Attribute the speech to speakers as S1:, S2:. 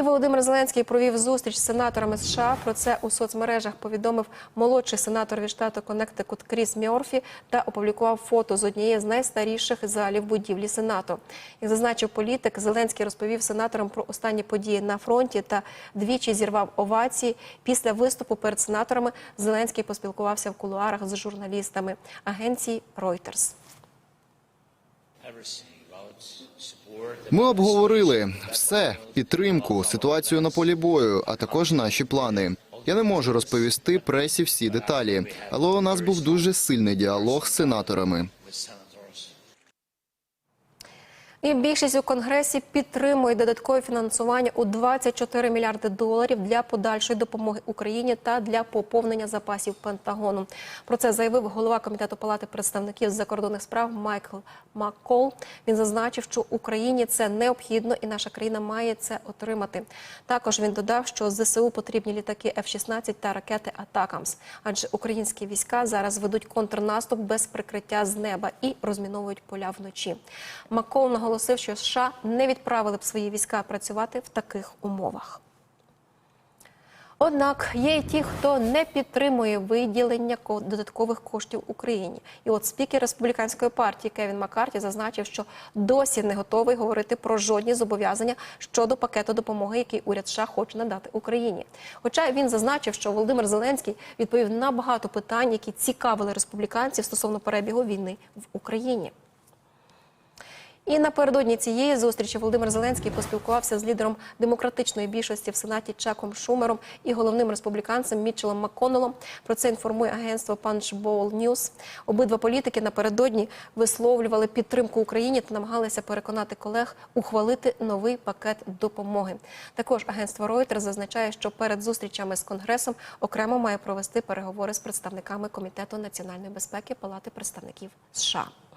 S1: І Володимир Зеленський провів зустріч з сенаторами США. Про це у соцмережах повідомив молодший сенатор від штату Коннектикут Кріс Мьорфі та опублікував фото з однієї з найстаріших залів будівлі Сенату. Як зазначив політик, Зеленський розповів сенаторам про останні події на фронті та двічі зірвав овації. Після виступу перед сенаторами Зеленський поспілкувався в кулуарах з журналістами агенції Reuters.
S2: Ми обговорили все підтримку, ситуацію на полі бою, а також наші плани. Я не можу розповісти пресі всі деталі, але у нас був дуже сильний діалог з сенаторами.
S1: І більшість у конгресі підтримує додаткове фінансування у 24 мільярди доларів для подальшої допомоги Україні та для поповнення запасів Пентагону. Про це заявив голова комітету палати представників закордонних справ Майкл Маккол. Він зазначив, що Україні це необхідно, і наша країна має це отримати. Також він додав, що ЗСУ потрібні літаки F-16 та ракети Атакамс, адже українські війська зараз ведуть контрнаступ без прикриття з неба і розміновують поля вночі. Маккол наголосив, що США не відправили б свої війська працювати в таких умовах. Однак є й ті, хто не підтримує виділення додаткових коштів Україні. І от спікер республіканської партії Кевін Маккарті зазначив, що досі не готовий говорити про жодні зобов'язання щодо пакету допомоги, який уряд США хоче надати Україні. Хоча він зазначив, що Володимир Зеленський відповів на багато питань, які цікавили республіканців стосовно перебігу війни в Україні. І напередодні цієї зустрічі Володимир Зеленський поспілкувався з лідером демократичної більшості в Сенаті Чаком Шумером і головним республіканцем Мітчелом Макконнеллом. Про це інформує агентство Punchbowl News. Обидва політики напередодні висловлювали підтримку Україні та намагалися переконати колег ухвалити новий пакет допомоги. Також агентство Reuters зазначає, що перед зустрічами з конгресом окремо має провести переговори з представниками комітету національної безпеки Палати представників США.